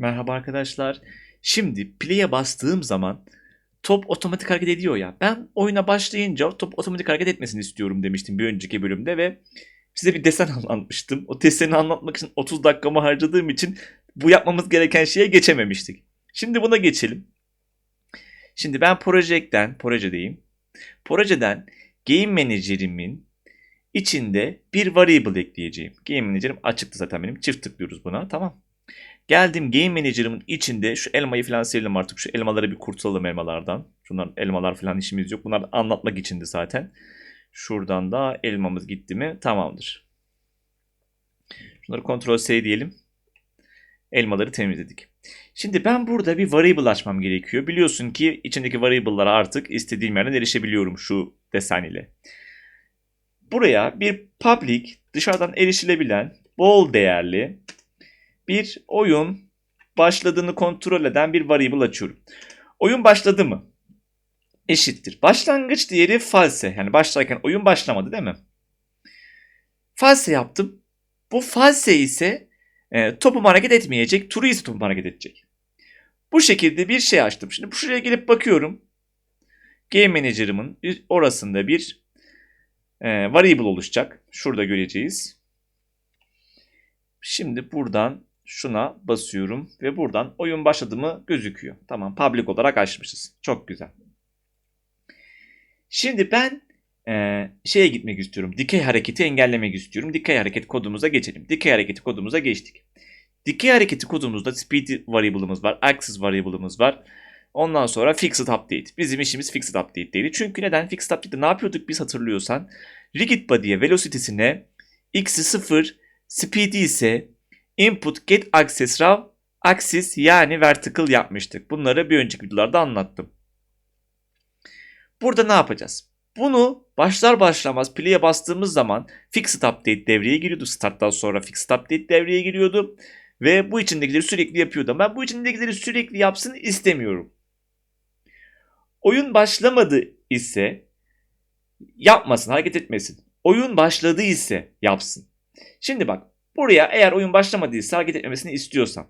Merhaba arkadaşlar. Şimdi play'e bastığım zaman top otomatik hareket ediyor ya. Ben oyuna başlayınca top otomatik hareket etmesini istiyorum demiştim bir önceki bölümde ve size bir desen anlatmıştım. O deseni anlatmak için 30 dakikamı harcadığım için bu yapmamız gereken şeye geçememiştik. Şimdi buna geçelim. Şimdi ben Project'ten, projedeyim. Projeden Game Manager'imin içinde bir variable ekleyeceğim. Game Manager'im açıktı zaten benim. Çift tıklıyoruz buna. Tamam. Geldim Game Manager'ımın içinde şu elmayı falan silelim artık. Şu elmaları bir kurtulalım elmalardan. Şunlar elmalar falan işimiz yok. Bunlar anlatmak içindi zaten. Şuradan da elmamız gitti mi tamamdır. Şunları Ctrl S diyelim. Elmaları temizledik. Şimdi ben burada bir variable açmam gerekiyor. Biliyorsun ki içindeki variable'lara artık istediğim yerden erişebiliyorum şu desen ile. Buraya bir public dışarıdan erişilebilen bol değerli bir oyun başladığını kontrol eden bir variable açıyorum. Oyun başladı mı? Eşittir. Başlangıç değeri false. Yani başlarken oyun başlamadı değil mi? False yaptım. Bu false ise e, topum hareket etmeyecek. True ise topum hareket edecek. Bu şekilde bir şey açtım. Şimdi şuraya gelip bakıyorum. Game Manager'ımın orasında bir e, variable oluşacak. Şurada göreceğiz. Şimdi buradan şuna basıyorum ve buradan oyun başladı mı gözüküyor. Tamam public olarak açmışız. Çok güzel. Şimdi ben e, şeye gitmek istiyorum. Dikey hareketi engellemek istiyorum. Dikey hareket kodumuza geçelim. Dikey hareketi kodumuza geçtik. Dikey hareketi kodumuzda speed variable'ımız var. Axis variable'ımız var. Ondan sonra fixed update. Bizim işimiz fixed update değil. Çünkü neden? Fixed update'de ne yapıyorduk biz hatırlıyorsan? Rigid body'ye velocity'sine x'i 0, speed'i ise input get access raw axis yani vertical yapmıştık. Bunları bir önceki videolarda anlattım. Burada ne yapacağız? Bunu başlar başlamaz play'e bastığımız zaman fixed update devreye giriyordu. Starttan sonra fixed update devreye giriyordu. Ve bu içindekileri sürekli yapıyordu. Ben bu içindekileri sürekli yapsın istemiyorum. Oyun başlamadı ise yapmasın, hareket etmesin. Oyun başladı ise yapsın. Şimdi bak buraya eğer oyun başlamadıysa hareket etmemesini istiyorsam.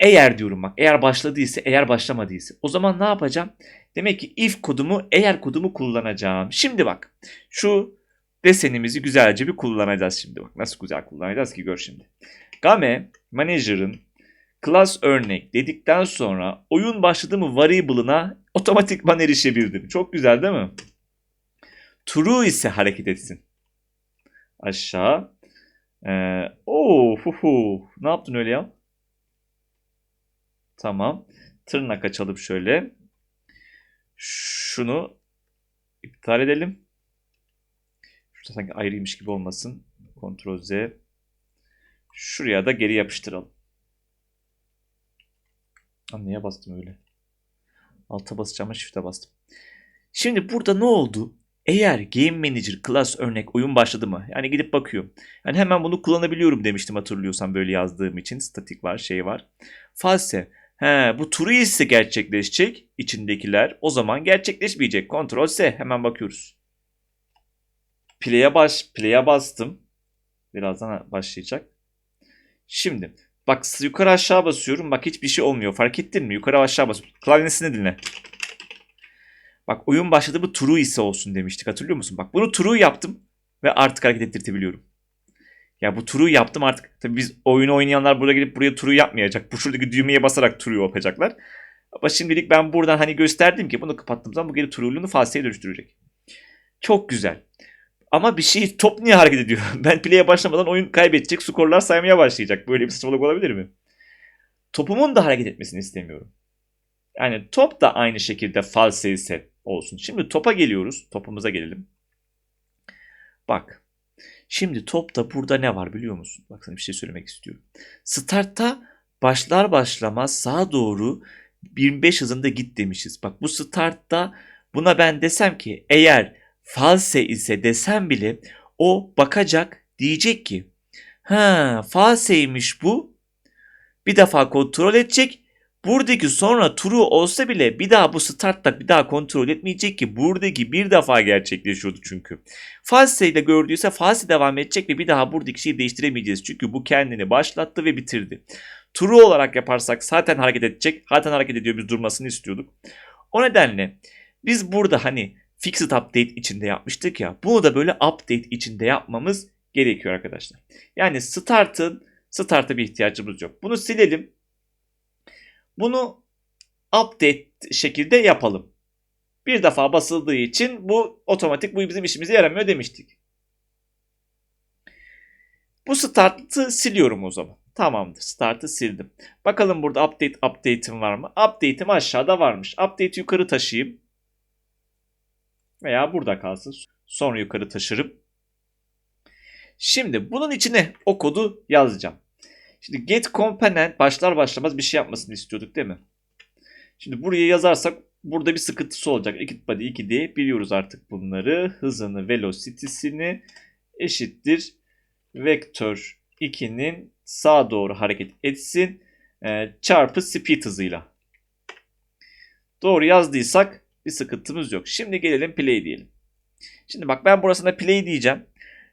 Eğer diyorum bak eğer başladıysa eğer başlamadıysa o zaman ne yapacağım? Demek ki if kodumu eğer kodumu kullanacağım. Şimdi bak şu desenimizi güzelce bir kullanacağız şimdi bak. Nasıl güzel kullanacağız ki gör şimdi. Game Manager'ın class örnek dedikten sonra oyun başladı mı variable'ına otomatikman erişebildim. Çok güzel değil mi? True ise hareket etsin. Aşağı. Ee, hu hu. Ne yaptın öyle ya? Tamam. Tırnak açalım şöyle. Şunu iptal edelim. Şurada sanki ayrıymış gibi olmasın. Ctrl Z. Şuraya da geri yapıştıralım. Neye bastım öyle? Alta basacağım ama shift'e bastım. Şimdi burada ne oldu? Eğer Game Manager class örnek oyun başladı mı? Yani gidip bakıyorum. Yani hemen bunu kullanabiliyorum demiştim hatırlıyorsan böyle yazdığım için. Statik var, şey var. False. He, bu true ise gerçekleşecek içindekiler. O zaman gerçekleşmeyecek. Ctrl S. Hemen bakıyoruz. Play'e baş, play'e bastım. Birazdan başlayacak. Şimdi bak yukarı aşağı basıyorum. Bak hiçbir şey olmuyor. Fark ettin mi? Yukarı aşağı bas. Klavyesini dinle. Bak oyun başladı bu true ise olsun demiştik. Hatırlıyor musun? Bak bunu true yaptım ve artık hareket ettirtebiliyorum. Ya bu true yaptım artık. Tabii biz oyunu oynayanlar burada gelip buraya true yapmayacak. Bu şuradaki düğmeye basarak true yapacaklar. Ama şimdilik ben buradan hani gösterdim ki bunu kapattığım zaman bu geri true'luğunu false'ye dönüştürecek. Çok güzel. Ama bir şey top niye hareket ediyor? Ben play'e başlamadan oyun kaybedecek, skorlar saymaya başlayacak. Böyle bir saçmalık olabilir mi? Topumun da hareket etmesini istemiyorum. Yani top da aynı şekilde false ise olsun. Şimdi topa geliyoruz. Topumuza gelelim. Bak. Şimdi topta burada ne var biliyor musun? Bak sana bir şey söylemek istiyorum. Start'ta başlar başlamaz sağa doğru 25 hızında git demişiz. Bak bu start'ta buna ben desem ki eğer false ise desem bile o bakacak diyecek ki ha falseymiş bu. Bir defa kontrol edecek. Buradaki sonra true olsa bile bir daha bu startta bir daha kontrol etmeyecek ki buradaki bir defa gerçekleşiyordu çünkü. False ile gördüyse false devam edecek ve bir daha buradaki şeyi değiştiremeyeceğiz. Çünkü bu kendini başlattı ve bitirdi. true olarak yaparsak zaten hareket edecek. Zaten hareket ediyor biz durmasını istiyorduk. O nedenle biz burada hani fixed update içinde yapmıştık ya. Bunu da böyle update içinde yapmamız gerekiyor arkadaşlar. Yani start'ın start'a bir ihtiyacımız yok. Bunu silelim. Bunu update şekilde yapalım. Bir defa basıldığı için bu otomatik bu bizim işimize yaramıyor demiştik. Bu start'ı siliyorum o zaman. Tamamdır. Start'ı sildim. Bakalım burada update update'im var mı? Update'im aşağıda varmış. Update'i yukarı taşıyayım. Veya burada kalsın. Sonra yukarı taşırım. Şimdi bunun içine o kodu yazacağım. Şimdi get component başlar başlamaz bir şey yapmasını istiyorduk değil mi? Şimdi buraya yazarsak burada bir sıkıntısı olacak. Git body 2 diye biliyoruz artık bunları. Hızını, velocity'sini eşittir. Vektör 2'nin sağa doğru hareket etsin. E, çarpı speed hızıyla. Doğru yazdıysak bir sıkıntımız yok. Şimdi gelelim play diyelim. Şimdi bak ben burasına play diyeceğim.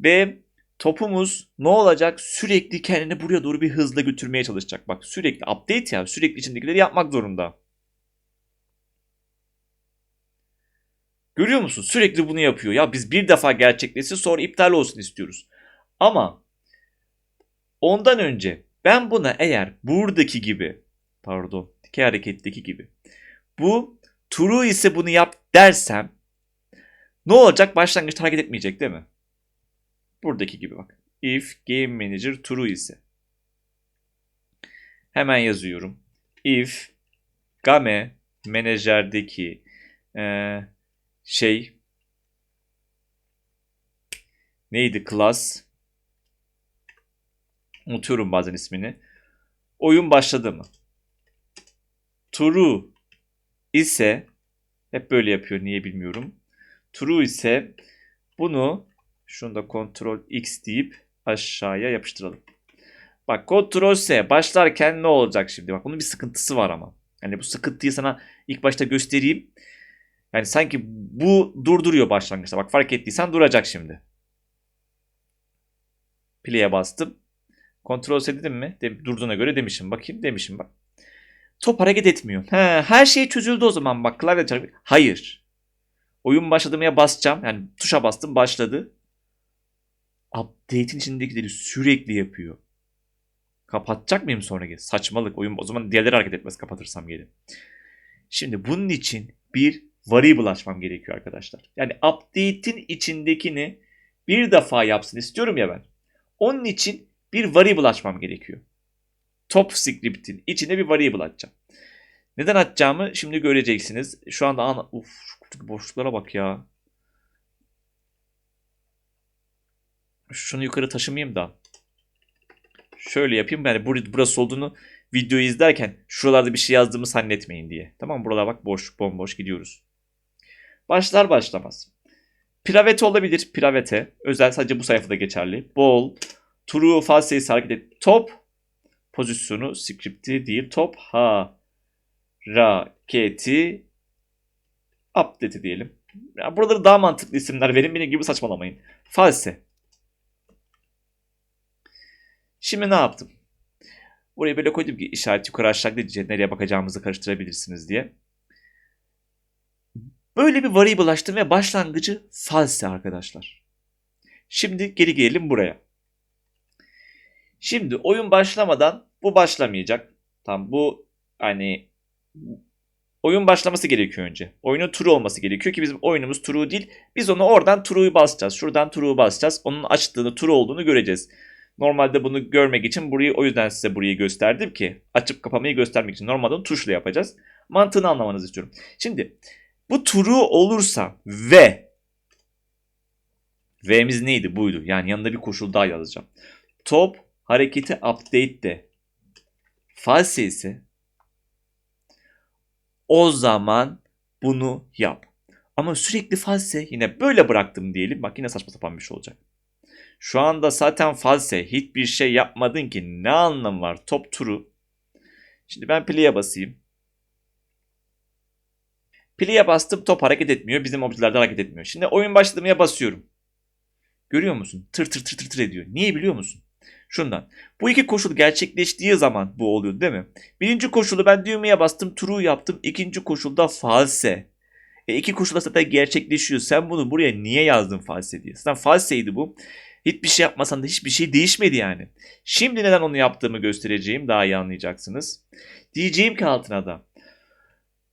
Ve topumuz ne olacak? Sürekli kendini buraya doğru bir hızla götürmeye çalışacak. Bak sürekli update ya sürekli içindekileri yapmak zorunda. Görüyor musun? Sürekli bunu yapıyor. Ya biz bir defa gerçekleşsin sonra iptal olsun istiyoruz. Ama ondan önce ben buna eğer buradaki gibi pardon iki hareketteki gibi bu true ise bunu yap dersem ne olacak? Başlangıçta hareket etmeyecek değil mi? Buradaki gibi bak. If game manager true ise. Hemen yazıyorum. If game menajerdeki e, şey neydi class unutuyorum bazen ismini. Oyun başladı mı? True ise hep böyle yapıyor niye bilmiyorum. True ise bunu şunu da Ctrl X deyip aşağıya yapıştıralım. Bak Ctrl S başlarken ne olacak şimdi? Bak bunun bir sıkıntısı var ama. Yani bu sıkıntıyı sana ilk başta göstereyim. Yani sanki bu durduruyor başlangıçta. Bak fark ettiysen duracak şimdi. Play'e bastım. Ctrl S dedim mi? De, durduğuna göre demişim. Bakayım demişim bak. Top hareket etmiyor. He, her şey çözüldü o zaman bak klavye çarpı. Hayır. Oyun başladığımaya basacağım. Yani tuşa bastım başladı. Update'in içindekileri sürekli yapıyor. Kapatacak mıyım sonra? Saçmalık. Oyun o zaman diğerleri hareket etmez kapatırsam geri. Şimdi bunun için bir variable açmam gerekiyor arkadaşlar. Yani update'in içindekini bir defa yapsın istiyorum ya ben. Onun için bir variable açmam gerekiyor. Top script'in içine bir variable açacağım. Neden açacağımı şimdi göreceksiniz. Şu anda ana... Uf, boşluklara bak ya. Şunu yukarı taşımayayım da. Şöyle yapayım. Yani burası olduğunu videoyu izlerken şuralarda bir şey yazdığımı zannetmeyin diye. Tamam buralar bak boş bomboş gidiyoruz. Başlar başlamaz. Piravete olabilir. Piravete. Özel sadece bu sayfada geçerli. Ball. True false sayısı hareket et. Top. Pozisyonu script'i değil. Top. Ha. Raketi. Update diyelim. Ya buraları daha mantıklı isimler verin. Benim gibi saçmalamayın. False. Şimdi ne yaptım? Buraya böyle koydum ki işaret yukarı aşağı gidince nereye bakacağımızı karıştırabilirsiniz diye. Böyle bir variable açtım ve başlangıcı false arkadaşlar. Şimdi geri gelelim buraya. Şimdi oyun başlamadan bu başlamayacak. Tam bu hani oyun başlaması gerekiyor önce. Oyunun true olması gerekiyor ki bizim oyunumuz true değil. Biz onu oradan true'yu basacağız. Şuradan true'yu basacağız. Onun açtığını true olduğunu göreceğiz. Normalde bunu görmek için burayı o yüzden size burayı gösterdim ki açıp kapamayı göstermek için. Normalde tuşla yapacağız. Mantığını anlamanızı istiyorum. Şimdi bu true olursa ve V'miz neydi? Buydu. Yani yanında bir koşul daha yazacağım. Top hareketi update de false ise o zaman bunu yap. Ama sürekli false yine böyle bıraktım diyelim. Bak yine saçma sapan bir şey olacak. Şu anda zaten false hiçbir şey yapmadın ki ne anlamı var? Top true. Şimdi ben play'e basayım. Play'e bastım top hareket etmiyor. Bizim objelerde hareket etmiyor. Şimdi oyun başlamaya basıyorum. Görüyor musun? Tır tır tır tır tır ediyor. Niye biliyor musun? Şundan. Bu iki koşul gerçekleştiği zaman bu oluyor değil mi? Birinci koşulu ben düğmeye bastım true yaptım. İkinci koşulda false. E iki koşulda zaten gerçekleşiyor. Sen bunu buraya niye yazdın false diye? Zaten falseydi bu. Hiçbir şey yapmasan da hiçbir şey değişmedi yani. Şimdi neden onu yaptığımı göstereceğim. Daha iyi anlayacaksınız. Diyeceğim ki altına da.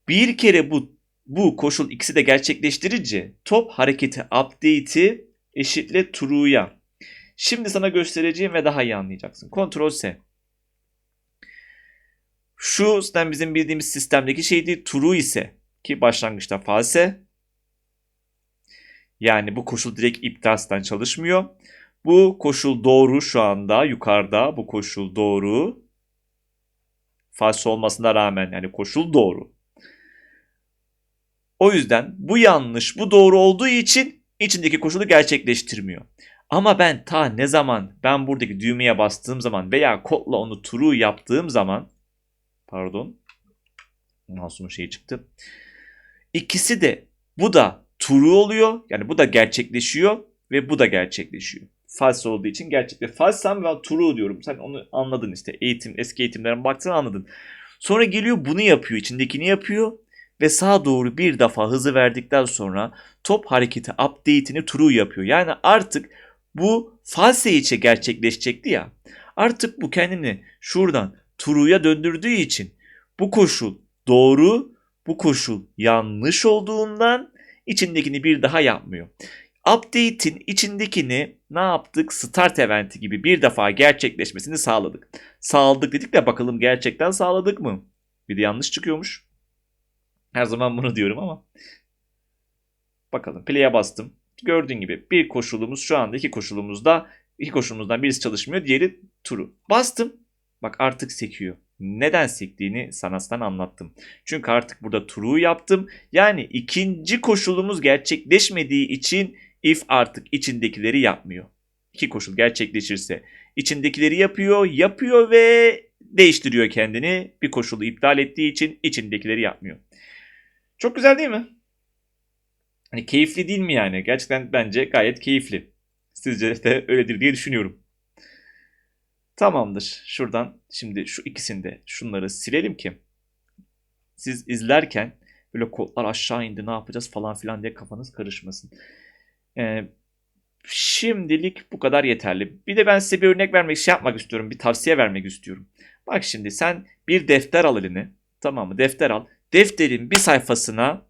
Bir kere bu bu koşul ikisi de gerçekleştirince top hareketi update'i eşitle true'ya. Şimdi sana göstereceğim ve daha iyi anlayacaksın. Ctrl S. Şu zaten bizim bildiğimiz sistemdeki şeydi. True ise ki başlangıçta false. Yani bu koşul direkt iptalsten çalışmıyor. Bu koşul doğru şu anda yukarıda. Bu koşul doğru. False olmasına rağmen yani koşul doğru. O yüzden bu yanlış, bu doğru olduğu için içindeki koşulu gerçekleştirmiyor. Ama ben ta ne zaman ben buradaki düğmeye bastığım zaman veya kodla onu true yaptığım zaman pardon masumun şeyi çıktı. İkisi de bu da true oluyor. Yani bu da gerçekleşiyor ve bu da gerçekleşiyor. False olduğu için gerçekte. False'sam ben true diyorum. Sen onu anladın işte. Eğitim, eski eğitimlerin baktığını anladın. Sonra geliyor bunu yapıyor. içindekini yapıyor. Ve sağa doğru bir defa hızı verdikten sonra top hareketi update'ini true yapıyor. Yani artık bu false içe gerçekleşecekti ya. Artık bu kendini şuradan true'ya döndürdüğü için bu koşul doğru, bu koşul yanlış olduğundan içindekini bir daha yapmıyor. Update'in içindekini ne yaptık? Start eventi gibi bir defa gerçekleşmesini sağladık. Sağladık dedik de bakalım gerçekten sağladık mı? Bir de yanlış çıkıyormuş. Her zaman bunu diyorum ama. Bakalım play'e bastım. Gördüğün gibi bir koşulumuz şu anda iki koşulumuzda iki koşulumuzdan birisi çalışmıyor diğeri true. Bastım. Bak artık sekiyor. Neden sektiğini sanattan anlattım. Çünkü artık burada true yaptım. Yani ikinci koşulumuz gerçekleşmediği için if artık içindekileri yapmıyor. İki koşul gerçekleşirse içindekileri yapıyor, yapıyor ve değiştiriyor kendini. Bir koşulu iptal ettiği için içindekileri yapmıyor. Çok güzel değil mi? Hani keyifli değil mi yani? Gerçekten bence gayet keyifli. Sizce de öyledir diye düşünüyorum. Tamamdır. Şuradan şimdi şu ikisinde şunları silelim ki siz izlerken böyle kodlar aşağı indi ne yapacağız falan filan diye kafanız karışmasın. Ee, şimdilik bu kadar yeterli. Bir de ben size bir örnek vermek şey yapmak istiyorum. Bir tavsiye vermek istiyorum. Bak şimdi sen bir defter al eline. Tamam mı? Defter al. Defterin bir sayfasına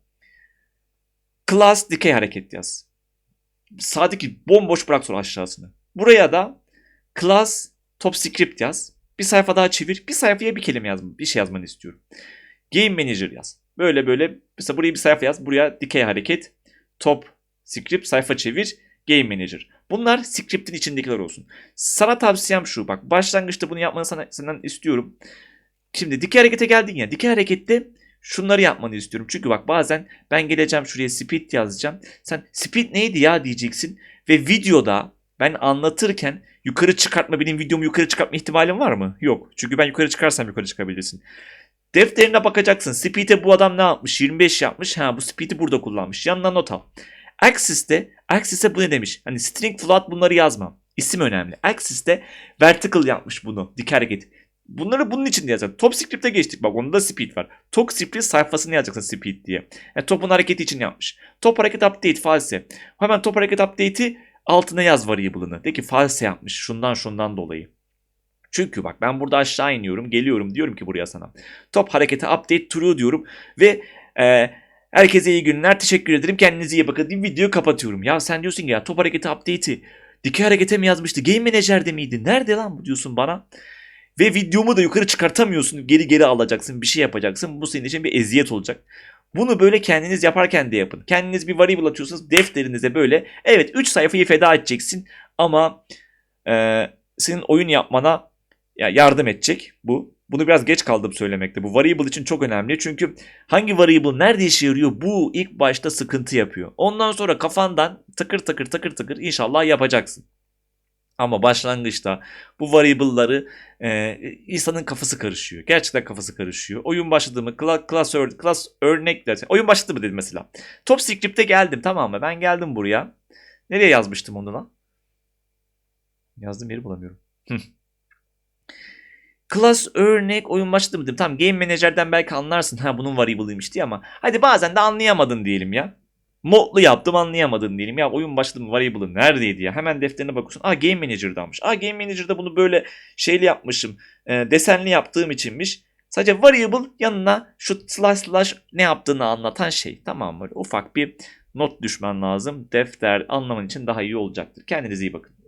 class dikey hareket yaz. Sağdaki bomboş bırak sonra aşağısını. Buraya da class top script yaz. Bir sayfa daha çevir. Bir sayfaya bir kelime yaz. Bir şey yazmanı istiyorum. Game Manager yaz. Böyle böyle mesela buraya bir sayfa yaz. Buraya dikey hareket. Top script sayfa çevir. Game Manager. Bunlar script'in içindekiler olsun. Sana tavsiyem şu. Bak başlangıçta bunu yapmanı sana, senden istiyorum. Şimdi dikey harekete geldin ya. Dikey harekette şunları yapmanı istiyorum. Çünkü bak bazen ben geleceğim şuraya speed yazacağım. Sen speed neydi ya diyeceksin. Ve videoda ben anlatırken yukarı çıkartma benim videomu yukarı çıkartma ihtimalim var mı? Yok. Çünkü ben yukarı çıkarsam yukarı çıkabilirsin. Defterine bakacaksın. Speed'e bu adam ne yapmış? 25 yapmış. Ha bu speed'i burada kullanmış. Yanına not al. Axis'te, Axis'e bu ne demiş? Hani string float bunları yazma. İsim önemli. Axis'te vertical yapmış bunu. Dik hareket. Bunları bunun için yazacaksın. Top script'e geçtik. Bak onda speed var. Top script sayfasını yazacaksın speed diye. Yani topun hareketi için yapmış. Top hareket update false. Hemen top hareket update'i altına yaz variable'ını. De ki false yapmış. Şundan şundan dolayı. Çünkü bak ben burada aşağı iniyorum. Geliyorum diyorum ki buraya sana. Top hareketi update true diyorum. Ve e, herkese iyi günler. Teşekkür ederim. Kendinize iyi bakın. Deyip videoyu kapatıyorum. Ya sen diyorsun ki ya top hareketi update'i dikey harekete mi yazmıştı? Game Manager'de miydi? Nerede lan bu diyorsun bana? Ve videomu da yukarı çıkartamıyorsun. Geri geri alacaksın. Bir şey yapacaksın. Bu senin için bir eziyet olacak. Bunu böyle kendiniz yaparken de yapın. Kendiniz bir variable atıyorsunuz. Defterinize böyle. Evet 3 sayfayı feda edeceksin. Ama e, senin oyun yapmana ya yardım edecek bu. Bunu biraz geç kaldım söylemekte. Bu variable için çok önemli. Çünkü hangi variable nerede işe yarıyor bu ilk başta sıkıntı yapıyor. Ondan sonra kafandan takır takır takır takır inşallah yapacaksın. Ama başlangıçta bu variable'ları e, insanın kafası karışıyor. Gerçekten kafası karışıyor. Oyun başladı mı? Class, class, ör, class örnek dersin. Oyun başladı mı dedim mesela. Top script'e geldim tamam mı? Ben geldim buraya. Nereye yazmıştım onu lan? Yazdığım yeri bulamıyorum. Class örnek oyun başladı mı dedim. Tamam Game Manager'den belki anlarsın ha bunun variable'ıymış diye ama hadi bazen de anlayamadın diyelim ya. Modlu yaptım anlayamadın diyelim. Ya oyun başladı mı variable'ı neredeydi ya? Hemen defterine bakıyorsun. Aa Game Manager'danmış. Aa Game Manager'da bunu böyle şeyli yapmışım. e, desenli yaptığım içinmiş. Sadece variable yanına şu slash slash ne yaptığını anlatan şey. Tamam mı? Ufak bir not düşmen lazım. Defter anlaman için daha iyi olacaktır. Kendinize iyi bakın.